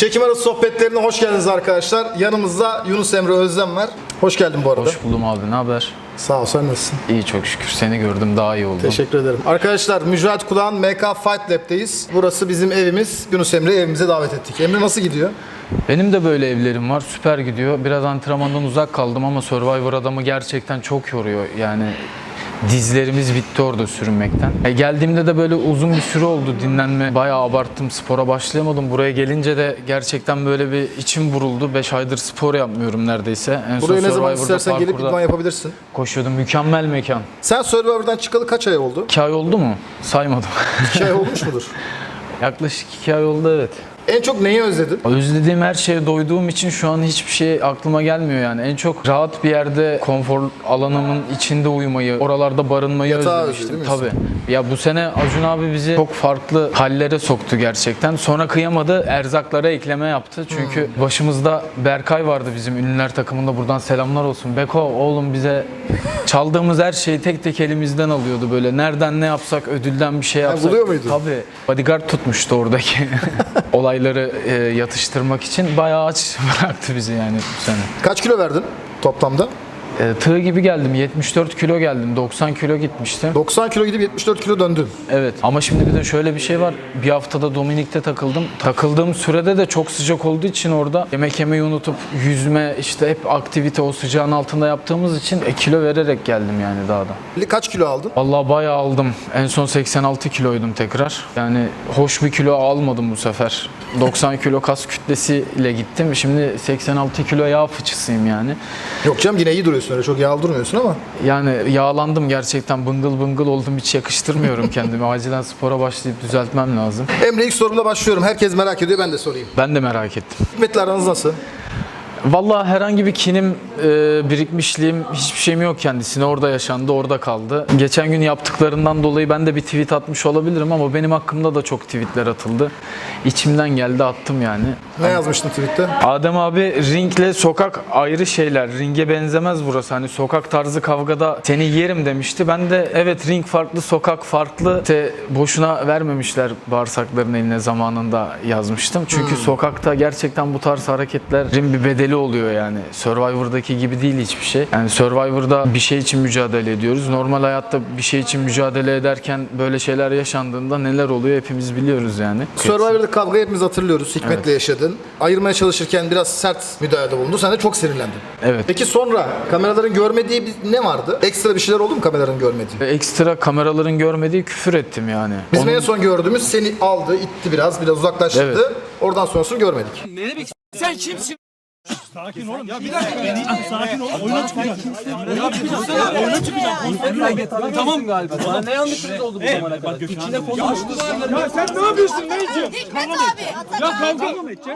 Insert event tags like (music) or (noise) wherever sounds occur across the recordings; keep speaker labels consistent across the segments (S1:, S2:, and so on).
S1: Çekim arası sohbetlerine hoş geldiniz arkadaşlar. Yanımızda Yunus Emre Özlem var. Hoş geldin bu arada.
S2: Hoş buldum abi. Ne haber?
S1: Sağ ol sen nasılsın?
S2: İyi çok şükür. Seni gördüm daha iyi oldum.
S1: Teşekkür ederim. Arkadaşlar Mücahit Kulağan MK Fight Lab'deyiz. Burası bizim evimiz. Yunus Emre'yi evimize davet ettik. Emre nasıl gidiyor?
S2: Benim de böyle evlerim var. Süper gidiyor. Biraz antrenmandan uzak kaldım ama Survivor adamı gerçekten çok yoruyor. Yani dizlerimiz bitti orada sürünmekten. E, geldiğimde de böyle uzun bir süre oldu dinlenme. Bayağı abarttım. Spora başlayamadım. Buraya gelince de gerçekten böyle bir içim buruldu. 5 aydır spor yapmıyorum neredeyse. En son
S1: Buraya ne zaman istersen gelip idman yapabilirsin.
S2: koşuyordum. Mükemmel mekan.
S1: Sen Survivor'dan çıkalı kaç ay oldu?
S2: 2 ay oldu mu? Saymadım.
S1: 2 ay (laughs) olmuş mudur?
S2: Yaklaşık 2 ay oldu evet.
S1: En çok neyi özledin?
S2: Özlediğim her şeye doyduğum için şu an hiçbir şey aklıma gelmiyor yani. En çok rahat bir yerde konfor alanımın içinde uyumayı, oralarda barınmayı
S1: Yatağı
S2: özlemiştim.
S1: özledin değil
S2: Tabii. Ya bu sene Acun abi bizi çok farklı hallere soktu gerçekten. Sonra kıyamadı, erzaklara ekleme yaptı. Çünkü
S1: Hmm.
S2: başımızda Berkay vardı bizim ünlüler takımında. Buradan selamlar olsun. Beko oğlum bize çaldığımız her şeyi tek tek elimizden alıyordu böyle. Nereden ne yapsak ödülden bir şey yapsak.
S1: buluyor muydu?
S2: Tabii. Bodyguard tutmuştu oradaki (laughs) olayları e, yatıştırmak için. Bayağı aç (laughs) bıraktı bizi yani bu sene.
S1: Kaç kilo verdin toplamda?
S2: E, tığ gibi geldim. 74 kilo geldim. 90 kilo gitmiştim.
S1: 90 kilo gidip 74 kilo döndün.
S2: Evet ama şimdi bir de şöyle bir şey var. Bir haftada Dominik'te takıldım. Takıldığım sürede de çok sıcak olduğu için orada yemek yemeyi unutup yüzme işte hep aktivite o sıcağın altında yaptığımız için e, kilo vererek geldim yani daha da.
S1: Kaç kilo aldın?
S2: Vallahi bayağı aldım. En son 86 kiloydum tekrar. Yani hoş bir kilo almadım bu sefer. 90 kilo kas kütlesiyle gittim. Şimdi 86 kilo yağ fıçısıyım yani.
S1: Yok canım yine iyi duruyorsun öyle çok yağlı durmuyorsun ama.
S2: Yani yağlandım gerçekten bıngıl bıngıl oldum. Hiç yakıştırmıyorum (laughs) kendimi. Acilen spora başlayıp düzeltmem lazım.
S1: Emre ilk sorumla başlıyorum. Herkes merak ediyor ben de sorayım.
S2: Ben de merak ettim.
S1: Hikmet'le aranız nasıl?
S2: Vallahi herhangi bir kinim, e, birikmişliğim, hiçbir şeyim yok kendisine. Orada yaşandı, orada kaldı. Geçen gün yaptıklarından dolayı ben de bir tweet atmış olabilirim ama benim hakkımda da çok tweetler atıldı. İçimden geldi attım yani.
S1: Ne yazmıştın tweette?
S2: Adem abi ringle sokak ayrı şeyler. Ringe benzemez burası. Hani sokak tarzı kavgada seni yerim demişti. Ben de evet ring farklı, sokak farklı. İşte boşuna vermemişler bağırsakların eline zamanında yazmıştım. Çünkü sokakta gerçekten bu tarz hareketlerin bir bedeli oluyor yani. Survivor'daki gibi değil hiçbir şey. Yani Survivor'da bir şey için mücadele ediyoruz. Normal hayatta bir şey için mücadele ederken böyle şeyler yaşandığında neler oluyor hepimiz biliyoruz yani.
S1: Survivor'da kavgayı hepimiz hatırlıyoruz. Hikmet'le yaşadın. Ayırmaya çalışırken biraz sert müdahalede bulundu. Sen de çok sinirlendin.
S2: Evet.
S1: Peki sonra kameraların görmediği bir, ne vardı? Ekstra bir şeyler oldu mu kameraların görmediği?
S2: Ekstra kameraların görmediği küfür ettim yani.
S1: Bizim
S2: Onun-
S1: en son gördüğümüz seni aldı, itti biraz, biraz uzaklaştırdı.
S2: Evet.
S1: Oradan sonrasını görmedik.
S3: Ne demek? Sen kimsin?
S4: Sakin olun. Ya bir dakika beni sakin ol. Oyuna çıkacağız. Oyuna çıkacağız. Oyuna çıkacağız.
S3: Tamam galiba. Bana ne yanlışınız oldu bu zamana kadar? İçine konuştunuz.
S4: Ya sen ne yapıyorsun Neyci?
S5: Hikmet abi,
S4: Ya kavga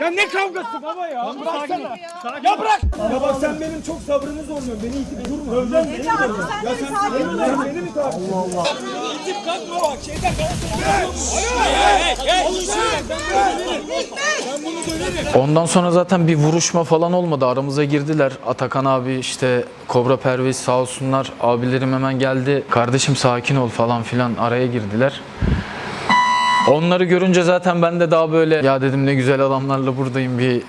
S4: Ya ne kavgası baba ya? Bıraksana. Ya bırak. Ya bak sen benim çok sabrımı zorluyorsun. Beni itip durma. Özlem beni zorluyorsun? Ya sen beni, mi takip Allah Allah. İtip kalkma bak. Şeyden
S2: Ondan sonra zaten bir vuruşma falan olmadı. Aramıza girdiler. Atakan abi işte Kobra Pervez sağ olsunlar. Abilerim hemen geldi. Kardeşim sakin ol falan filan araya girdiler. Onları görünce zaten ben de daha böyle ya dedim ne güzel adamlarla buradayım bir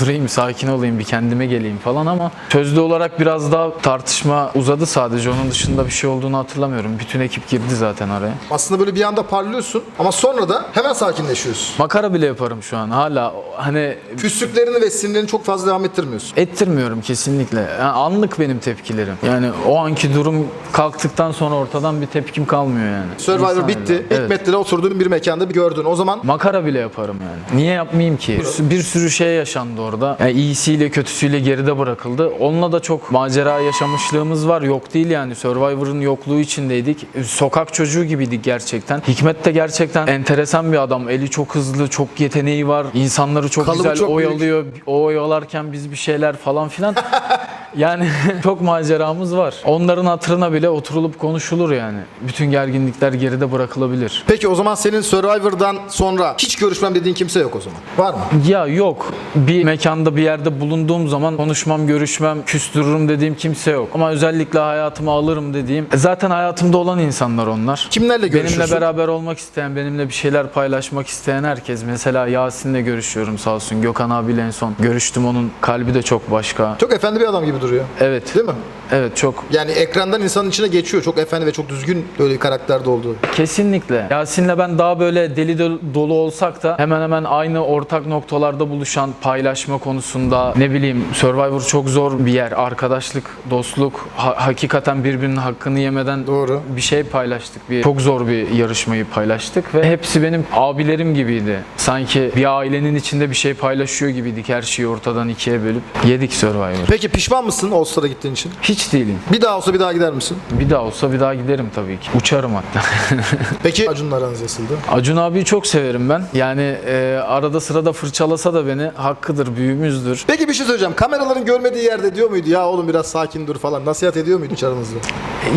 S2: durayım sakin olayım bir kendime geleyim falan ama sözlü olarak biraz daha tartışma uzadı sadece onun dışında bir şey olduğunu hatırlamıyorum. Bütün ekip girdi zaten araya.
S1: Aslında böyle bir anda parlıyorsun ama sonra da hemen sakinleşiyorsun.
S2: Makara bile yaparım şu an hala hani
S1: Küslüklerini ve sinirlerini çok fazla devam ettirmiyorsun.
S2: Ettirmiyorum kesinlikle. Yani anlık benim tepkilerim. Yani o anki durum kalktıktan sonra ortadan bir tepkim kalmıyor yani.
S1: Survivor
S2: İnsan
S1: bitti.
S2: Evet.
S1: Hikmet'le oturduğun bir mekanda bir gördün. O zaman
S2: Makara bile yaparım yani. Niye yapmayayım ki? Bir, bir sürü şey yaşandı orada. Yani iyisiyle kötüsüyle geride bırakıldı. Onunla da çok macera yaşamışlığımız var. Yok değil yani. Survivor'ın yokluğu içindeydik. Sokak çocuğu gibiydik gerçekten. Hikmet de gerçekten enteresan bir adam. Eli çok hızlı, çok yeteneği var. İnsanları çok
S1: Kalıbı
S2: güzel
S1: çok büyük.
S2: oyalıyor. O oyalarken biz bir şeyler falan filan. (laughs) Yani (laughs) çok maceramız var. Onların hatırına bile oturulup konuşulur yani. Bütün gerginlikler geride bırakılabilir.
S1: Peki o zaman senin Survivor'dan sonra hiç görüşmem dediğin kimse yok o zaman. Var mı?
S2: Ya yok. Bir mekanda bir yerde bulunduğum zaman konuşmam, görüşmem, küstürürüm dediğim kimse yok. Ama özellikle hayatıma alırım dediğim e, zaten hayatımda olan insanlar onlar.
S1: Kimlerle görüşüyorsun?
S2: Benimle beraber olmak isteyen, benimle bir şeyler paylaşmak isteyen herkes. Mesela Yasin'le görüşüyorum sağ olsun. Gökhan abiyle en son görüştüm. Onun kalbi de çok başka.
S1: Çok efendi bir adam gibi duruyor.
S2: Evet.
S1: Değil mi?
S2: Evet çok
S1: Yani ekrandan insanın içine geçiyor. Çok efendi ve çok düzgün böyle bir karakterde olduğu.
S2: Kesinlikle. Yasin'le ben daha böyle deli do- dolu olsak da hemen hemen aynı ortak noktalarda buluşan paylaşma konusunda ne bileyim Survivor çok zor bir yer. Arkadaşlık, dostluk, ha- hakikaten birbirinin hakkını yemeden
S1: Doğru.
S2: bir şey paylaştık. Bir çok zor bir yarışmayı paylaştık ve hepsi benim abilerim gibiydi. Sanki bir ailenin içinde bir şey paylaşıyor gibiydik. Her şeyi ortadan ikiye bölüp yedik Survivor.
S1: Peki pişman mısın All Star'a gittiğin için?
S2: Hiç değilim.
S1: Bir daha olsa bir daha gider misin?
S2: Bir daha olsa bir daha giderim tabii ki. Uçarım hatta. (laughs)
S1: Peki Acun'la aranız nasıldı?
S2: Acun abiyi çok severim ben. Yani e, arada sırada fırçalasa da beni hakkıdır, büyüğümüzdür.
S1: Peki bir şey söyleyeceğim. Kameraların görmediği yerde diyor muydu ya oğlum biraz sakin dur falan. Nasihat ediyor muydu hiç aranızda?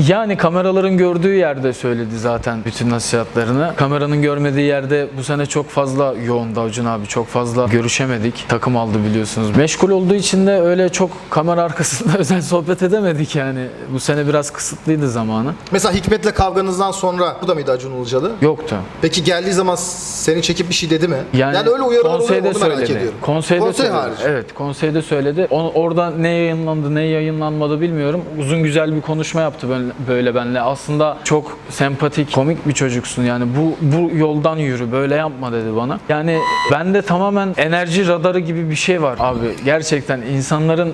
S2: Yani kameraların gördüğü yerde söyledi zaten bütün nasihatlerini. Kameranın görmediği yerde bu sene çok fazla yoğundu Acun abi. Çok fazla görüşemedik. Takım aldı biliyorsunuz. Meşgul olduğu için de öyle çok kamera arkasında (laughs) özel sohbet edemedik yani. Bu sene biraz kısıtlıydı zamanı.
S1: Mesela Hikmet'le kavganızdan sonra bu da mıydı Acun Ilıcalı?
S2: Yoktu.
S1: Peki geldiği zaman seni çekip bir şey dedi mi? Yani, öyle uyarılar oluyor onu merak
S2: söyledi.
S1: ediyorum.
S2: Konseyde
S1: Konsey
S2: söyledi.
S1: hariç.
S2: Evet, konseyde söyledi. Onu, orada ne yayınlandı, ne yayınlanmadı bilmiyorum. Uzun güzel bir konuşma yaptı böyle, böyle benle. Aslında çok sempatik, komik bir çocuksun. Yani bu bu yoldan yürü, böyle yapma dedi bana. Yani bende tamamen enerji radarı gibi bir şey var abi. Gerçekten insanların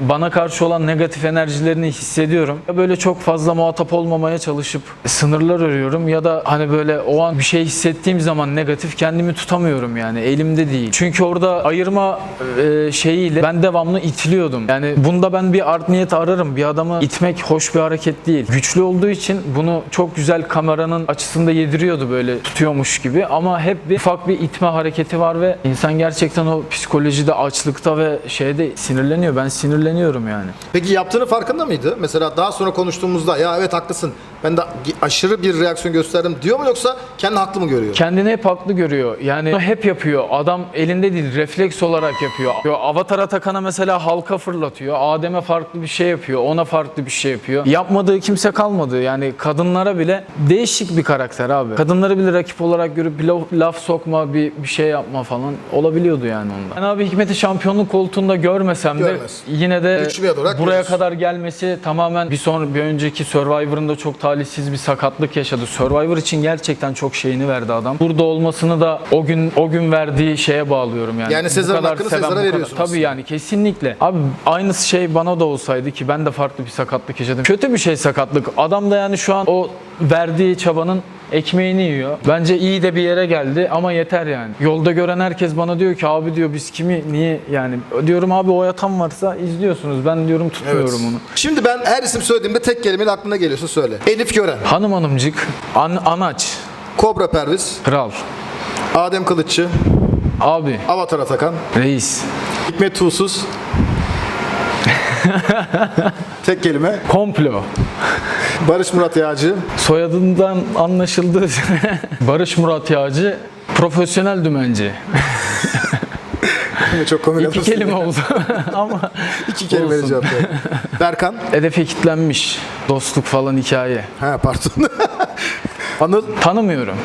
S2: bana karşı olan negatif enerjilerini hissediyorum. Ya böyle çok fazla muhatap olmamaya çalışıp sınırlar örüyorum ya da hani böyle o an bir şey hissettiğim zaman negatif kendimi tutamıyorum yani elimde değil. Çünkü orada ayırma e, şeyiyle ben devamlı itiliyordum. Yani bunda ben bir art niyet ararım. Bir adamı itmek hoş bir hareket değil. Güçlü olduğu için bunu çok güzel kameranın açısında yediriyordu böyle tutuyormuş gibi ama hep bir ufak bir itme hareketi var ve insan gerçekten o psikolojide açlıkta ve şeyde sinirleniyor. Ben sinirleniyorum yani.
S1: Peki yaptığını farkında mıydı? Mesela daha sonra konuştuğumuzda ya evet haklısın ben de aşırı bir reaksiyon gösterdim diyor mu yoksa kendi haklı mı görüyor?
S2: Kendini hep haklı görüyor. Yani bunu hep yapıyor. Adam elinde değil, refleks olarak yapıyor. Yo, Avatar Atakan'a mesela halka fırlatıyor. Adem'e farklı bir şey yapıyor. Ona farklı bir şey yapıyor. Yapmadığı kimse kalmadı. Yani kadınlara bile değişik bir karakter abi. Kadınları bile rakip olarak görüp laf, laf sokma, bir, bir şey yapma falan olabiliyordu yani onda. Ben abi Hikmet'i şampiyonluk koltuğunda görmesem de
S1: Görmez.
S2: yine de
S1: bir olarak
S2: buraya
S1: görürsün.
S2: kadar gelmesi tamamen bir sonra bir önceki Survivor'ında çok talihsiz bir sakatlık yaşadı. Survivor için gerçekten çok şeyini verdi adam. Burada olmasını da o gün o gün verdiği şeye bağlıyorum yani.
S1: Yani Sezar'ın hakkını Sezar'a veriyorsunuz.
S2: Tabii yani kesinlikle. Abi aynısı şey bana da olsaydı ki ben de farklı bir sakatlık yaşadım. Kötü bir şey sakatlık. Adam da yani şu an o verdiği çabanın ekmeğini yiyor. Bence iyi de bir yere geldi ama yeter yani. Yolda gören herkes bana diyor ki abi diyor biz kimi niye yani diyorum abi o yatan varsa izliyorsunuz. Ben diyorum tutmuyorum onu.
S1: Şimdi ben her isim söylediğimde tek kelimeyle aklına geliyorsa söyle. Elif Gören,
S2: Hanım hanımcık, an, anaç,
S1: Kobra Perviz,
S2: kral,
S1: Adem Kılıççı,
S2: abi,
S1: Avatar Atakan,
S2: reis,
S1: Hikmet Tuğsuz. (laughs) tek kelime.
S2: komplo.
S1: Barış Murat Yağcı,
S2: Soyadından anlaşıldığı üzere (laughs) Barış Murat Yağcı profesyonel dümenci.
S1: çok komik
S2: İki kelime oldu (laughs) ama
S1: İki
S2: olsun.
S1: cevap ver. Berkan,
S2: hedefe kilitlenmiş. Dostluk falan hikaye.
S1: ha pardon. (laughs) Anıl,
S2: Tanımıyorum.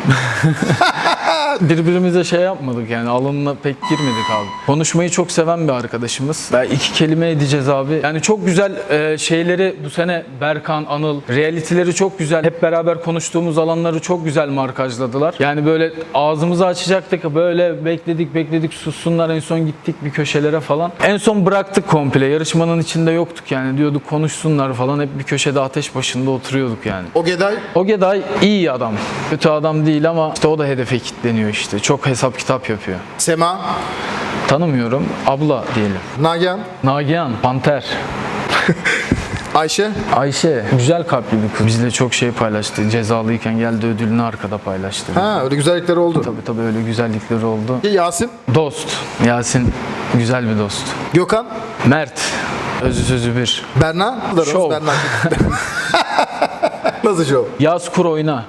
S2: Birbirimize şey yapmadık yani alınına pek girmedik abi. Konuşmayı çok seven bir arkadaşımız. Ben iki kelime edeceğiz abi. Yani çok güzel e, şeyleri bu sene Berkan, Anıl, realitileri çok güzel. Hep beraber konuştuğumuz alanları çok güzel markajladılar. Yani böyle ağzımızı açacaktık böyle bekledik bekledik sussunlar en son gittik bir köşelere falan. En son bıraktık komple. Yarışmanın içinde yoktuk yani diyorduk konuşsunlar falan hep bir köşede ateş başında oturuyorduk yani.
S1: Ogeday,
S2: Ogeday iyi adam. Kötü adam değil ama işte o da hedefe kilitleniyor işte. Çok hesap kitap yapıyor.
S1: Sema,
S2: Tanımıyorum. Abla diyelim.
S1: Nagihan,
S2: Nagihan, Panter. (laughs)
S1: Ayşe,
S2: Ayşe, güzel kalpli bir kız. Bizle çok şey paylaştı. Cezalıyken geldi ödülünü arkada paylaştı.
S1: ha öyle güzellikleri oldu.
S2: Tabii tabii öyle güzellikleri oldu.
S1: Yasin,
S2: Dost. Yasin güzel bir dost.
S1: Gökhan,
S2: Mert. Özü sözü bir.
S1: Berna?
S2: Şov.
S1: Berna. (laughs) Nasıl şov?
S2: Yaz kur oyna.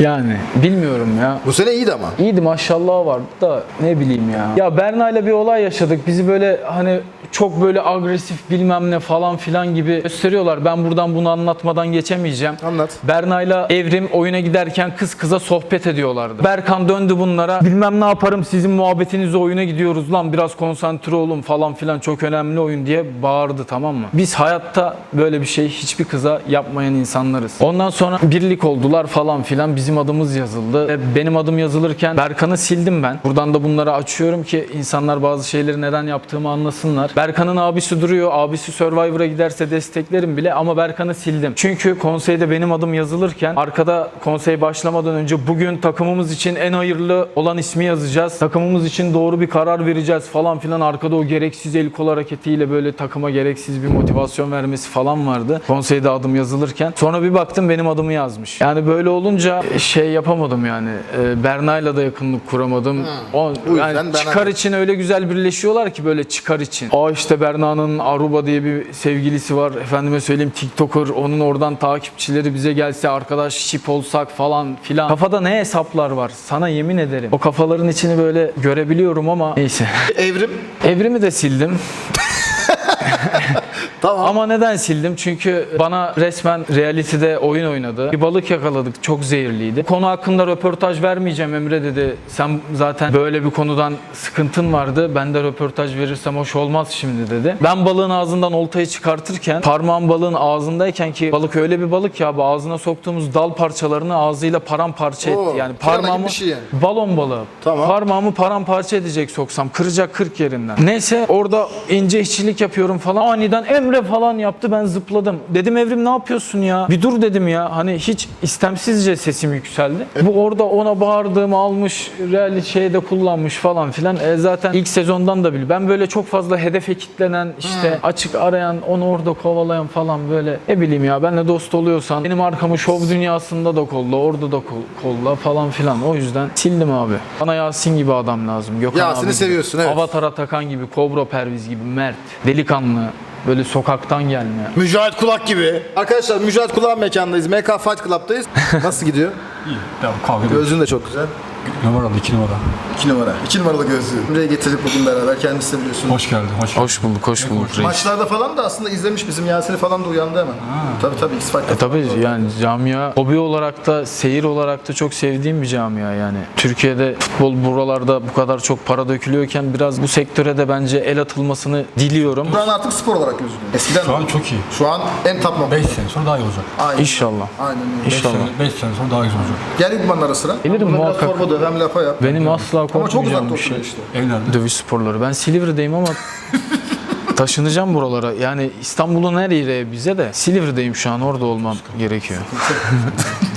S2: Yani bilmiyorum ya.
S1: Bu sene iyiydi ama.
S2: İyiydi maşallah vardı da ne bileyim ya. Ya Berna ile bir olay yaşadık. Bizi böyle hani çok böyle agresif bilmem ne falan filan gibi gösteriyorlar. Ben buradan bunu anlatmadan geçemeyeceğim.
S1: Anlat.
S2: Berna ile Evrim oyuna giderken kız kıza sohbet ediyorlardı. Berkan döndü bunlara. Bilmem ne yaparım sizin muhabbetinizle oyuna gidiyoruz lan biraz konsantre olun falan filan çok önemli oyun diye bağırdı tamam mı? Biz hayatta böyle bir şey hiçbir kıza yapmayan insanlarız. Ondan sonra birlik oldular falan filan bizim adımız yazıldı. Ve benim adım yazılırken Berkan'ı sildim ben. Buradan da bunları açıyorum ki insanlar bazı şeyleri neden yaptığımı anlasınlar. Berkan'ın abisi duruyor. Abisi Survivor'a giderse desteklerim bile ama Berkan'ı sildim. Çünkü konseyde benim adım yazılırken arkada konsey başlamadan önce bugün takımımız için en hayırlı olan ismi yazacağız. Takımımız için doğru bir karar vereceğiz falan filan. Arkada o gereksiz el kol hareketiyle böyle takıma gereksiz bir motivasyon vermesi falan vardı. Konseyde adım yazılırken. Sonra bir baktım benim adımı yazmış. Yani böyle olunca şey yapamadım yani. E, Berna'yla da yakınlık kuramadım. O,
S1: Bu
S2: yani
S1: Berna-
S2: çıkar için öyle güzel birleşiyorlar ki böyle çıkar için. Aa işte Berna'nın Aruba diye bir sevgilisi var. Efendime söyleyeyim TikToker. Onun oradan takipçileri bize gelse arkadaş şip olsak falan filan. Kafada ne hesaplar var? Sana yemin ederim. O kafaların içini böyle görebiliyorum ama neyse.
S1: Evrim.
S2: Evrimi de sildim. (laughs) (laughs)
S1: Tamam.
S2: Ama neden sildim? Çünkü bana resmen realitede oyun oynadı. Bir balık yakaladık. Çok zehirliydi. Konu hakkında röportaj vermeyeceğim Emre dedi. Sen zaten böyle bir konudan sıkıntın vardı. Ben de röportaj verirsem hoş olmaz şimdi dedi. Ben balığın ağzından oltayı çıkartırken parmağım balığın ağzındayken ki balık öyle bir balık ya bu ağzına soktuğumuz dal parçalarını ağzıyla paramparça
S1: Oo,
S2: etti. Yani parmağımı
S1: bir şey yani.
S2: balon balığı.
S1: Tamam.
S2: Parmağımı paramparça edecek soksam. Kıracak 40 yerinden. Neyse orada ince işçilik yapıyorum falan. Aniden Emre falan yaptı ben zıpladım. Dedim Evrim ne yapıyorsun ya? Bir dur dedim ya. Hani hiç istemsizce sesim yükseldi. Bu orada ona bağırdığımı almış. Reality şeyde kullanmış falan filan. E zaten ilk sezondan da bil. Ben böyle çok fazla hedefe kitlenen işte açık arayan onu orada kovalayan falan böyle ne bileyim ya benle dost oluyorsan benim arkamı şov dünyasında da kolla orada da kol- kolla falan filan. O yüzden sildim abi. Bana Yasin gibi adam lazım. Gökhan
S1: Yasin'i
S2: abi gibi.
S1: seviyorsun, evet.
S2: Avatar Atakan gibi, Kobra Perviz gibi, Mert, delikanlı. Böyle sokaktan gelme.
S1: Mücahit Kulak gibi. Arkadaşlar Mücahit Kulak mekandayız. MK Fight Club'dayız. (laughs) Nasıl gidiyor?
S5: İyi. Devam kavga.
S1: Gözün de çok güzel.
S5: Numaralı iki numara.
S1: 2 numara. 2 numaralı gözlüğü. Buraya getirdik bugün beraber. Kendisi de biliyorsun.
S5: Hoş geldin. Hoş geldin.
S2: Hoş bulduk, hoş bulduk reis.
S1: Maçlarda falan da aslında izlemiş bizim Yasin'i falan da uyandı hemen. Tabii tabii X Fight'ta.
S2: E tabii yani camia hobi olarak da seyir olarak da çok sevdiğim bir camia yani. Türkiye'de futbol buralarda bu kadar çok para dökülüyorken biraz bu sektöre de bence el atılmasını diliyorum.
S1: Buran artık spor olarak gözüküyor. Eskiden
S5: Şu an çok iyi.
S1: şu an en top nokta.
S5: 5 sene sonra daha iyi olacak.
S1: Aynen.
S2: İnşallah.
S1: Aynen öyle.
S5: 5
S2: İnşallah.
S5: sene, beş sene sonra daha iyi olacak.
S1: Gel idmanın ara sıra.
S2: Gelirim
S1: Burada
S2: muhakkak.
S1: Döv hem lafa yap.
S2: Benim asla
S1: Ama çok
S2: korkmayacağım
S1: uzakta
S2: bir şey.
S1: oturuyor işte.
S2: Dövüş sporları. Ben Silivri'deyim ama (laughs) taşınacağım buralara. Yani İstanbul'un her yeri bize de Silivri'deyim şu an orada olmam gerekiyor.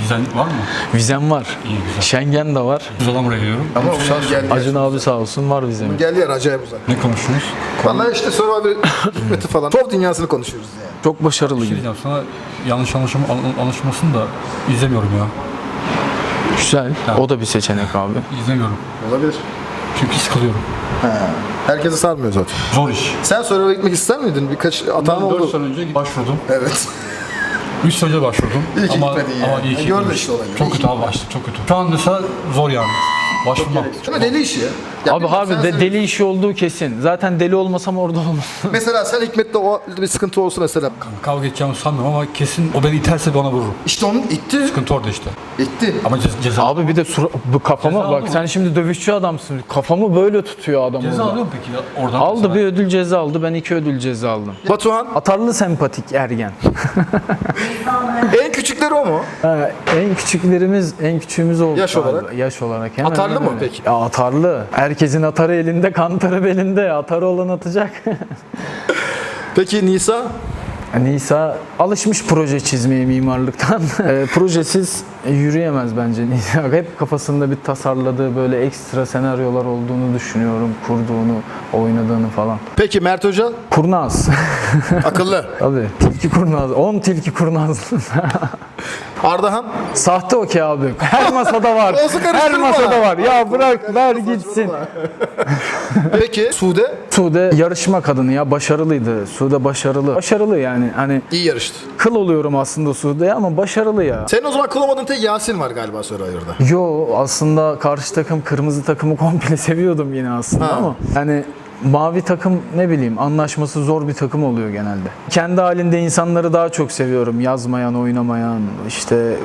S5: Dizayn var mı?
S2: Vizem var.
S5: İyi güzel.
S2: Şengen de var.
S5: Uzadan buraya geliyorum.
S1: Ama onun gel yer.
S2: Acun abi sağ olsun var vizem.
S1: Gel yer acayip uzak.
S5: Ne konuştunuz?
S1: Vallahi işte Survivor hikmeti falan. Top dünyasını konuşuyoruz yani.
S2: Çok başarılı
S5: Bir şey
S2: gibi.
S5: diyeceğim sana yanlış anlaşılma, an- anlaşılmasın da izlemiyorum ya.
S2: Güzel. O da bir seçenek abi.
S5: İzlemiyorum.
S1: Olabilir.
S5: Çünkü sıkılıyorum.
S1: Herkesi sarmıyor zaten.
S5: Zor iş.
S1: Sen Survivor'a gitmek ister miydin? Birkaç hatan
S5: Ben 4
S1: oldu.
S5: sene önce başvurdum.
S1: Evet.
S5: 3 sene önce başvurdum.
S1: İyi ki
S5: ama,
S1: gitmedin yani.
S5: Ama iyi ki
S1: Gördün işte olayı.
S5: Çok kötü abi başladı çok kötü. Şu an mesela zor yani. Başvurmam.
S1: Ama deli işi ya. Ya
S2: Abi harbi
S1: sen
S2: de,
S1: sen-
S2: deli işi olduğu kesin. Zaten deli olmasam orada olmam.
S1: Mesela sen Hikmet'le o bir sıkıntı olsa mesela.
S5: Kavga edeceğimi sanmıyorum ama kesin o beni iterse bir ona vururum.
S1: İşte onun itti.
S5: Sıkıntı orada işte.
S1: İtti.
S5: Ama ce- ceza,
S2: Abi bir de sura- bu kafama
S5: Ceza
S2: bak
S5: aldı mı?
S2: sen şimdi dövüşçü adamsın. Kafamı böyle tutuyor adam
S5: ceza
S2: orada.
S5: alıyor mu peki ya oradan?
S2: Aldı
S5: mesela?
S2: bir ödül ceza aldı. Ben iki ödül ceza aldım.
S1: Batuhan
S2: Atarlı sempatik ergen. (laughs)
S1: en küçükleri o mu?
S2: Ha, en küçüklerimiz, en küçüğümüz oldu.
S1: Yaş
S2: galiba.
S1: olarak?
S2: Yaş olarak. Hemen
S1: Atarlı mı
S2: öyle.
S1: peki?
S2: Ya atarlı. Herkesin atarı elinde, kantarı belinde. Atarı olan atacak. (laughs)
S1: Peki Nisa?
S2: Nisa alışmış proje çizmeye mimarlıktan. (laughs) E, projesiz yürüyemez bence Nisa. (laughs) Hep kafasında bir tasarladığı böyle ekstra senaryolar olduğunu düşünüyorum. Kurduğunu, oynadığını falan.
S1: Peki Mert Hoca?
S2: Kurnaz.
S1: Akıllı.
S2: Tabii. Tilki kurnaz. 10 tilki kurnaz.
S1: Ardahan.
S2: Sahte okey abi. Her masada var. (laughs) Her masada var. Ya bırak ver gitsin. (laughs)
S1: Peki Sude
S2: Sude yarışma kadını ya başarılıydı. Sude başarılı. Başarılı yani hani
S1: iyi yarıştı.
S2: kıl oluyorum aslında Sude'ye ama başarılı ya.
S1: Senin o zaman kılamadığın tek Yasin var galiba Survivor'da.
S2: Yo aslında karşı takım kırmızı takımı komple (laughs) seviyordum yine aslında
S1: Ha.
S2: ama yani mavi takım ne bileyim anlaşması zor bir takım oluyor genelde. Kendi halinde insanları daha çok seviyorum. Yazmayan, oynamayan, işte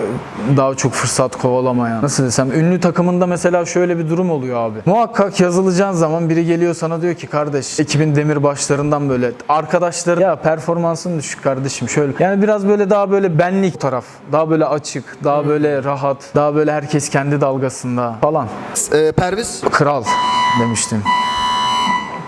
S2: daha çok fırsat kovalamayan. Nasıl desem ünlü takımında mesela şöyle bir durum oluyor abi. Muhakkak yazılacağın zaman biri geliyor sana diyor ki kardeş ekibin demirbaşlarından böyle arkadaşları ya performansın düşük kardeşim şöyle. Yani biraz böyle daha böyle benlik taraf. Daha böyle açık, daha böyle rahat, daha böyle herkes kendi dalgasında falan.
S1: Ee, Perviz.
S2: Kral demiştim.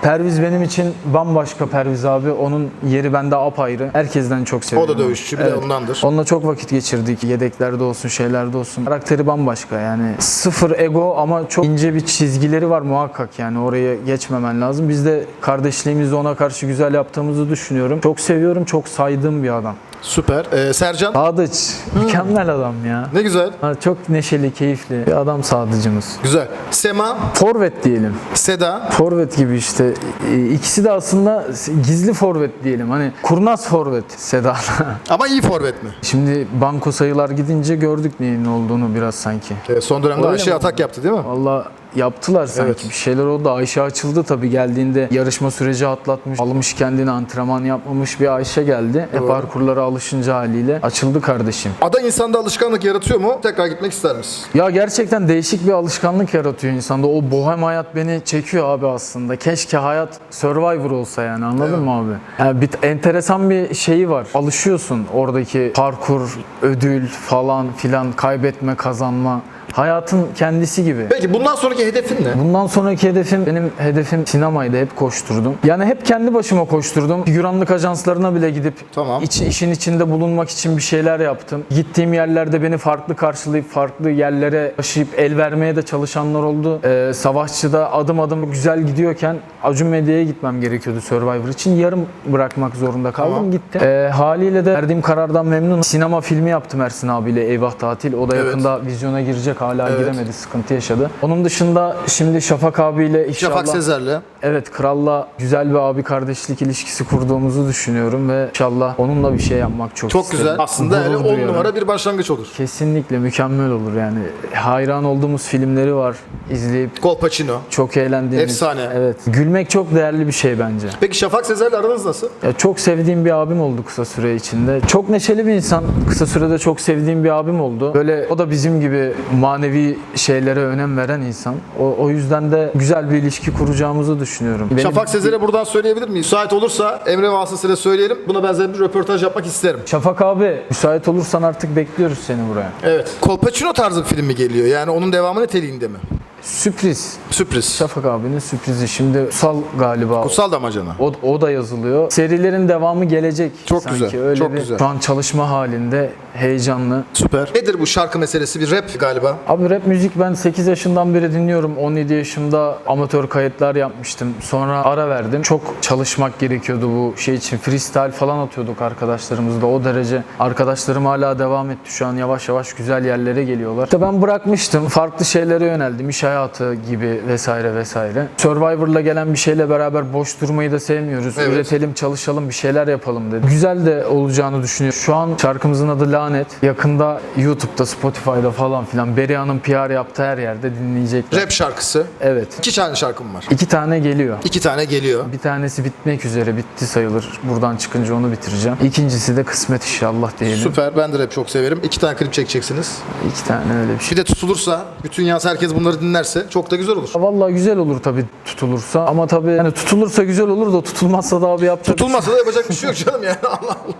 S2: Perviz benim için bambaşka Perviz abi. Onun yeri bende apayrı. Herkesten çok seviyorum.
S1: O da dövüşçü, bir de ondandır.
S2: Onunla çok vakit geçirdik. Yedeklerde olsun, şeylerde olsun. Karakteri bambaşka yani. Sıfır ego ama çok ince bir çizgileri var muhakkak yani. Oraya geçmemen lazım. Biz de kardeşliğimizi ona karşı güzel yaptığımızı düşünüyorum. Çok seviyorum, çok saydığım bir adam.
S1: Süper. Ee, Sercan.
S2: Sadıç. Mükemmel adam ya.
S1: Ne güzel.
S2: Ha, Çok neşeli, keyifli bir adam sadıcımız.
S1: Güzel. Sema.
S2: Forvet diyelim.
S1: Seda.
S2: Forvet gibi işte. E, İkisi de aslında gizli forvet diyelim. Hani kurnaz forvet Seda. (laughs)
S1: Ama iyi forvet mi?
S2: Şimdi banko sayılar gidince gördük neyin olduğunu biraz sanki.
S1: Ee, son dönemde
S2: Öyle
S1: Ayşe
S2: mi?
S1: atak yaptı değil mi?
S2: Valla yaptılar sanki.
S1: Evet.
S2: Bir şeyler oldu. Ayşe açıldı tabii geldiğinde yarışma süreci atlatmış. Almış kendini antrenman yapmamış bir Ayşe geldi. E parkurlara alışınca haliyle açıldı kardeşim.
S1: Ada insanda alışkanlık yaratıyor mu? Tekrar gitmek ister misin?
S2: Ya gerçekten değişik bir alışkanlık yaratıyor insanda. O bohem hayat beni çekiyor abi aslında. Keşke hayat Survivor olsa yani anladın mı abi? Yani bir enteresan bir şeyi var. Alışıyorsun oradaki parkur, ödül falan filan, kaybetme, kazanma. Hayatın kendisi gibi.
S1: Peki bundan sonraki hedefin ne?
S2: Bundan sonraki hedefim, benim hedefim sinemaydı. Hep koşturdum. Yani hep kendi başıma koşturdum. Figüranlık ajanslarına bile gidip
S1: Tamam.
S2: iç- işin içinde bulunmak için bir şeyler yaptım. Gittiğim yerlerde beni farklı karşılayıp farklı yerlere taşıyıp el vermeye de çalışanlar oldu. Ee, Savaşçı'da adım adım güzel gidiyorken Acun Medya'ya gitmem gerekiyordu Survivor için. Yarım bırakmak zorunda kaldım.
S1: Tamam.
S2: Gittim. Ee, haliyle de verdiğim karardan memnunum. Sinema filmi yaptım Ersin abiyle Eyvah Tatil. O da
S1: Evet.
S2: yakında vizyona girecek. Hala
S1: Evet.
S2: giremedi. Sıkıntı yaşadı. Onun dışında şimdi Şafak abiyle inşallah...
S1: Şafak Sezer'le.
S2: Evet Kral'la güzel bir abi kardeşlik ilişkisi kurduğumuzu düşünüyorum ve inşallah onunla bir şey yapmak çok,
S1: Çok
S2: isterim.
S1: güzel. Aslında yani 10
S2: duyuyorum.
S1: numara bir başlangıç olur.
S2: Kesinlikle mükemmel olur yani. Hayran olduğumuz filmleri var izleyip
S1: Kolpaçino.
S2: çok eğlendiğimiz.
S1: Efsane.
S2: Evet. Gülmek çok değerli bir şey bence.
S1: Peki Şafak Sezer'le aranız nasıl?
S2: Ya çok sevdiğim bir abim oldu kısa süre içinde. Çok neşeli bir insan. Kısa sürede çok sevdiğim bir abim oldu. Böyle o da bizim gibi manevi şeylere önem veren insan. O, o yüzden de güzel bir ilişki kuracağımızı düşünüyorum. Benim-
S1: Şafak Sezer'e buradan söyleyebilir miyiz? Müsait olursa Emre vasıtasıyla söyleyelim. Buna benzer bir röportaj yapmak isterim.
S2: Şafak abi müsait olursan artık bekliyoruz seni buraya.
S1: Evet. Kolpaçino tarzı bir film mi geliyor? Yani onun devamı niteliğinde mi?
S2: Sürpriz.
S1: Sürpriz.
S2: Şafak abinin sürprizi. Şimdi Kutsal galiba.
S1: Kutsal damacana.
S2: O, o da yazılıyor. Serilerin devamı gelecek.
S1: Çok
S2: sanki.
S1: güzel,
S2: Öyle
S1: çok
S2: bir,
S1: güzel.
S2: Şu an çalışma halinde. Heyecanlı.
S1: Süper. Nedir bu şarkı meselesi? Bir rap galiba.
S2: Abi rap müzik ben 8 yaşından beri dinliyorum. 17 yaşımda amatör kayıtlar yapmıştım. Sonra ara verdim. Çok çalışmak gerekiyordu bu şey için. Freestyle falan atıyorduk arkadaşlarımızla. O derece arkadaşlarım hala devam etti. Şu an yavaş yavaş güzel yerlere geliyorlar. İşte ben bırakmıştım. Farklı şeylere yöneldim. İş hayatı gibi vesaire vesaire. Survivor'la gelen bir şeyle beraber boş durmayı da sevmiyoruz.
S1: Evet.
S2: Üretelim, çalışalım, bir şeyler yapalım dedi. Güzel de olacağını düşünüyorum. Şu an şarkımızın adı Lanet. Yakında YouTube'da, Spotify'da falan filan Beriha'nın PR yaptığı her yerde dinleyecekler.
S1: Rap şarkısı.
S2: Evet.
S1: İki tane şarkım var.
S2: İki tane geliyor.
S1: İki tane geliyor.
S2: Bir tanesi bitmek üzere. Bitti sayılır. Buradan çıkınca onu bitireceğim. İkincisi de kısmet inşallah diyelim.
S1: Süper. Ben de rap çok severim. İki tane klip çekeceksiniz.
S2: İki tane öyle bir şey.
S1: Bir de tutulursa, bütün yaz herkes bunları dinlerse çok da güzel olur.
S2: Vallahi güzel olur tabii tutulursa. Ama tabii yani tutulursa güzel olur da tutulmazsa da abi yapacak
S1: Tutulmasa da yapacak bir şey yok canım yani (laughs) Allah Allah.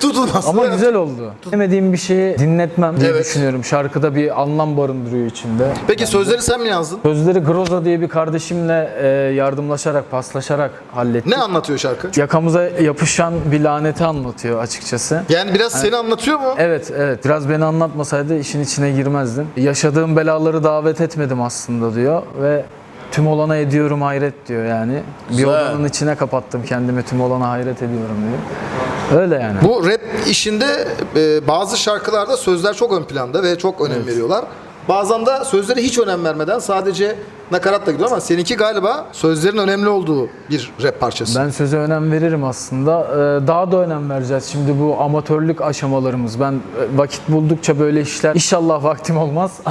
S1: Tutulmazsa
S2: Ama
S1: da
S2: güzel oldu. Demediğim bir şeyi dinletmem diye
S1: Evet.
S2: düşünüyorum. Şarkıda bir anlam barındırıyor içinde.
S1: Peki sözleri sen mi yazdın?
S2: Sözleri Groza diye bir kardeşimle e, yardımlaşarak, paslaşarak hallettik.
S1: Ne anlatıyor şarkı?
S2: Yakamıza yapışan bir laneti anlatıyor açıkçası.
S1: Yani biraz seni anlatıyor mu?
S2: Evet, evet. Biraz beni anlatmasaydı işin içine girmezdim. Yaşadığım belaları davet etmedim aslında diyor ve tüm olana ediyorum hayret diyor yani. Bir
S1: Güzel.
S2: odanın içine kapattım kendimi tüm olana hayret ediyorum diyor. Öyle yani.
S1: Bu rap işinde e, bazı şarkılarda sözler çok ön planda ve çok önem veriyorlar. Bazen de sözlere hiç önem vermeden sadece nakaratla gidiyor ama seninki galiba sözlerin önemli olduğu bir rap parçası.
S2: Ben söze önem veririm aslında. Ee, Daha da önem vereceğiz. Şimdi bu amatörlük aşamalarımız. Ben e, vakit buldukça böyle işler. İnşallah vaktim olmaz. (laughs)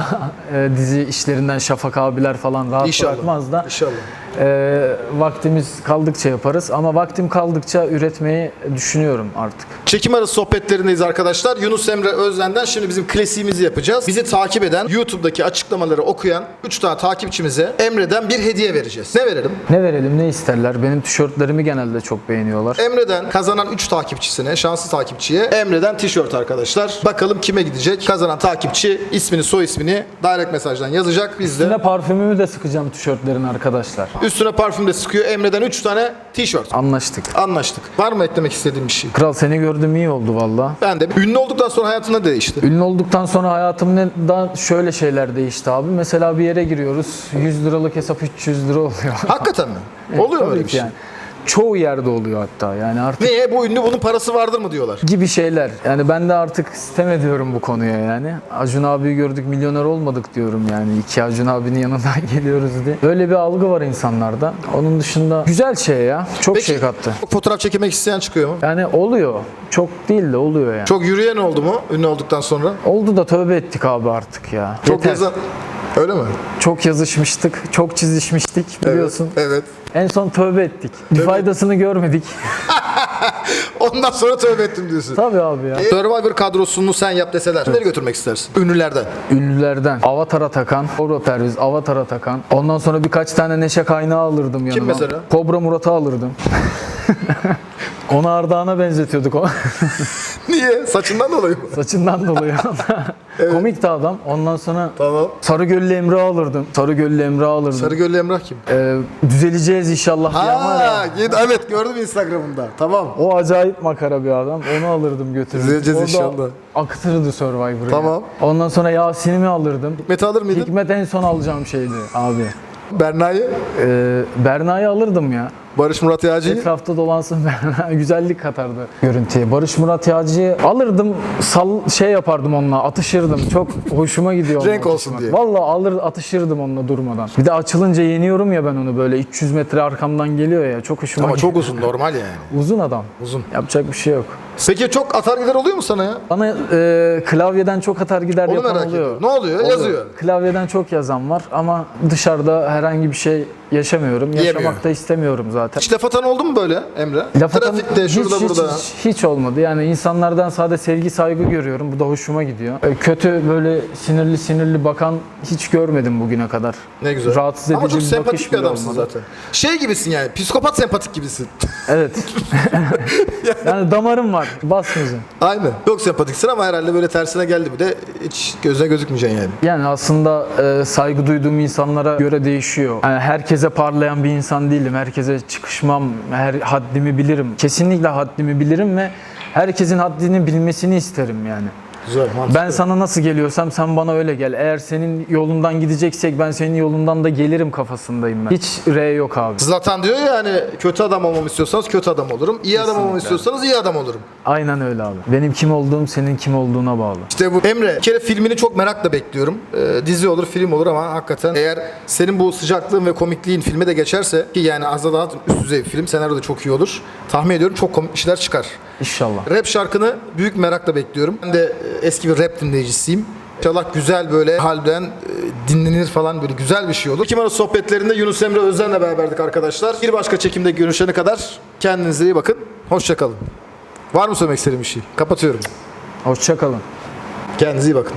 S2: Ee, Dizi işlerinden Şafak abiler falan rahat
S1: İnşallah.
S2: bırakmaz da.
S1: İnşallah.
S2: Ee, vaktimiz kaldıkça yaparız. Ama vaktim kaldıkça üretmeyi düşünüyorum artık.
S1: Çekim arası sohbetlerindeyiz arkadaşlar. Yunus Emre Özden'den şimdi bizim klasiğimizi yapacağız. Bizi takip eden, YouTube'daki açıklamaları okuyan 3 tane takipçimize Emre'den bir hediye vereceğiz. Ne verelim?
S2: Ne verelim ne isterler? Benim tişörtlerimi genelde çok beğeniyorlar.
S1: Emre'den kazanan 3 takipçisine, şanslı takipçiye Emre'den tişört arkadaşlar. Bakalım kime gidecek? Kazanan takipçi ismini, soy ismini direct mesajdan yazacak. Biz de
S2: Üstüne parfümümü de sıkacağım tişörtlerin arkadaşlar.
S1: Üstüne parfüm de sıkıyor. Emre'den 3 tane tişört.
S2: Anlaştık.
S1: Anlaştık. Var mı eklemek istediğin bir şey?
S2: Kral seni gördüm iyi oldu valla.
S1: Ben de ünlü olduktan sonra hayatında değişti.
S2: Ünlü olduktan sonra hayatımda şöyle şeyler değişti abi. Mesela bir yere giriyoruz. 100 liralık hesap 300 lira oluyor.
S1: Hakikaten mi? (laughs) Oluyor mu öyle bir şey?
S2: yani. Çoğu yerde oluyor hatta yani artık
S1: Niye? Bu ünlü bunun parası vardır mı diyorlar.
S2: gibi şeyler. Yani ben de artık sitem ediyorum bu konuya yani. Acun abiyi gördük milyoner olmadık diyorum yani. İki Acun abinin yanından (laughs) geliyoruz diye. Böyle bir algı var insanlarda. Onun dışında güzel şey ya. Çok şey kattı.
S1: çok fotoğraf çekmek isteyen çıkıyor mu?
S2: Yani oluyor. Çok değil de oluyor yani.
S1: Çok yürüyen oldu mu ünlü olduktan sonra?
S2: Oldu da tövbe ettik abi artık ya.
S1: Çok
S2: Yeter.
S1: yazan... Öyle mi?
S2: Çok yazışmıştık, çok çizişmiştik biliyorsun.
S1: Evet.
S2: En son tövbe ettik. Bir faydasını görmedik. (laughs)
S1: Ondan sonra tövbe ettim diyorsun.
S2: Tabii abi ya.
S1: Survivor kadrosunu sen yap deseler. Nereye götürmek istersin? Ünlülerden.
S2: Ünlülerden Avatar'a takan, Kobra Perviz Avatar'a takan. Ondan sonra birkaç tane neşe kaynağı alırdım yanıma.
S1: mesela?
S2: Kobra Murat'ı alırdım. (laughs) Onu Ardahan'a benzetiyorduk o. (laughs)
S1: Niye? Saçından dolayı mı?
S2: Saçından dolayı. (laughs) Komik de adam. Ondan sonra
S1: Tamam.
S2: Sarıgöllü Emre alırdım. Sarıgöllü Emre alırdım.
S1: Sarıgöllü Emrah kim?
S2: Ee, düzeleceğiz inşallah diyen var ya.
S1: Ha, gid- evet gördüm Instagram'ında. Tamam.
S2: O acayip makara bir adam. Onu alırdım götürürdüm.
S1: Düzeleceğiz
S2: O da
S1: inşallah.
S2: Akıtırdı Survivor'ı.
S1: Tamam.
S2: Ondan sonra Yasin'imi alırdım.
S1: Hikmet'i alır mıydın?
S2: Hikmet en son alacağım şeydi abi.
S1: Berna'yı?
S2: Ee, Berna'yı alırdım ya.
S1: Barış Murat Yağcı'yı?
S2: Etrafta dolansın. (laughs) Güzellik katardı görüntüye. Barış Murat Yağcı'yı alırdım, sal şey yapardım onunla, atışırdım. Çok hoşuma gidiyor.
S1: Renk olsun diye.
S2: Vallahi alır atışırdım onunla durmadan. Bir de açılınca yeniyorum ya ben onu böyle 300 metre arkamdan geliyor ya. Çok hoşuma
S1: Ama
S2: gidiyor.
S1: çok uzun normal yani. (laughs)
S2: uzun adam.
S1: Uzun.
S2: Yapacak bir şey yok.
S1: Peki çok atar gider oluyor mu sana ya?
S2: Bana e, klavyeden çok atar gider
S1: Onu
S2: yapan
S1: merak
S2: oluyor.
S1: ediyorum. Ne oluyor? Yazıyor.
S2: Klavyeden çok yazan var ama dışarıda herhangi bir şey yaşamıyorum.
S1: Yemiyor.
S2: Yaşamak da istemiyorum zaten.
S1: Hiç laf atan oldu mu böyle Emre?
S2: Laf atan-
S1: Trafikte, şurada
S2: hiç,
S1: burada.
S2: Hiç, hiç olmadı. Yani insanlardan sadece sevgi saygı görüyorum. Bu da hoşuma gidiyor. E, Kötü böyle sinirli sinirli bakan hiç görmedim bugüne kadar.
S1: Ne güzel.
S2: Rahatsız edici
S1: Ama çok
S2: bir bakış
S1: sempatik bir adamsın
S2: olmadı.
S1: zaten. Şey gibisin yani, psikopat sempatik gibisin. (laughs)
S2: Evet. yani damarım var. Basmayacaksın.
S1: Aynen. Çok sempatiksin ama herhalde böyle tersine geldi bir de hiç gözüne gözükmeyeceksin yani.
S2: Yani aslında e, saygı duyduğum insanlara göre değişiyor. Yani herkese parlayan bir insan değilim. Herkese çıkışmam. Her haddimi bilirim. Kesinlikle haddimi bilirim ve herkesin haddini bilmesini isterim yani.
S1: Güzel, mantıklı.
S2: Ben sana nasıl geliyorsam sen bana öyle gel. Eğer senin yolundan gideceksek ben senin yolundan da gelirim kafasındayım ben. Hiç R yok abi.
S1: Zlatan diyor ya hani kötü adam olmamı istiyorsanız kötü adam olurum. iyi adam olmamı istiyorsanız iyi adam olurum.
S2: Aynen öyle abi. Benim kim olduğum senin kim olduğuna bağlı.
S1: İşte bu Emre bir kere filmini çok merakla bekliyorum. Ee, dizi olur, film olur ama hakikaten eğer senin bu sıcaklığın ve komikliğin filme de geçerse ki yani az da daha üst düzey bir film, senaryo da çok iyi olur. Tahmin ediyorum çok komik işler çıkar.
S2: İnşallah.
S1: Rap şarkını büyük merakla bekliyorum. Ben de e, eski bir rap dinleyicisiyim. İnşallah güzel böyle halden e, dinlenir falan böyle güzel bir şey olur. Kim arası sohbetlerinde Yunus Emre Özden'le beraberdik arkadaşlar. Bir başka çekimde görüşene kadar kendinize iyi bakın. Hoşçakalın. Var mı söylemek istediğim bir şey? Kapatıyorum.
S2: Hoşça kalın.
S1: Kendinize iyi bakın.